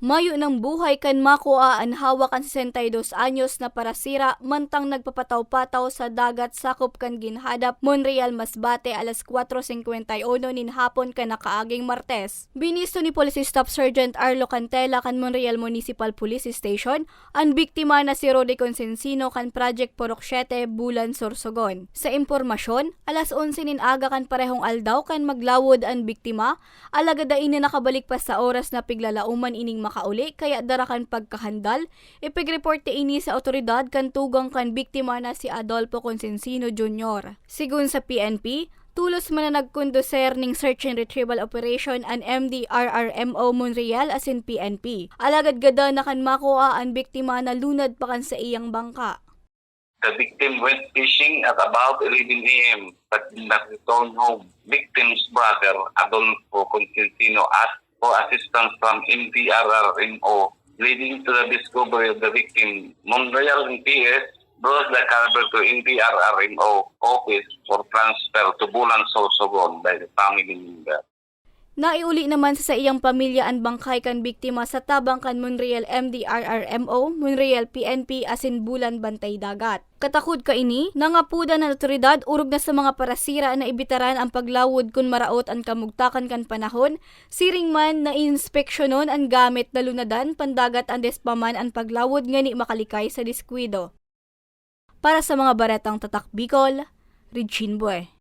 Mayo ng buhay kan makuha ang hawak kan 62 anyos na parasira mantang nagpapataw-pataw sa dagat sakop kan ginhadap Monreal Masbate alas 4.51 nin hapon kan nakaaging Martes. Binisto ni Police Staff Sergeant Arlo Cantela kan Monreal Municipal Police Station ang biktima na si Rodi Consensino kan Project Porok 7 Bulan Sorsogon. Sa impormasyon, alas 11 nin aga kan parehong aldaw kan maglawod ang biktima, alagadain na nakabalik pa sa oras na piglalauman ining makauli kaya darakan pagkahandal, ipig-report ti ini sa otoridad kan tugang kan biktima na si Adolfo Consensino Jr. Sigun sa PNP, tulos man na nagkunduser ning search and retrieval operation an MDRRMO Monreal as in PNP. Alagad gada na kan makuha ang biktima na lunad pa kan sa iyang bangka. The victim went fishing at about 11 a.m. but did not return home. Victim's brother, Adolfo Consentino, asked for assistance from NPRRMO, leading to the discovery of the victim. Monreal and PS brought the caliber to NPRRMO office for transfer to Bulan Sorsogon by the family member. Naiuli naman sa iyang pamilya ang bangkay kan biktima sa tabang kan Monreal MDRRMO, Monreal PNP asin bulan bantay dagat. Katakod ka ini, nangapuda ng otoridad urog na sa mga parasira na ibitaran ang paglawod kun maraot ang kamugtakan kan panahon, siring man na inspeksyonon ang gamit na lunadan pandagat ang despaman ang paglawod nga ni makalikay sa diskwido. Para sa mga baretang tatak Bicol, Regine Boy.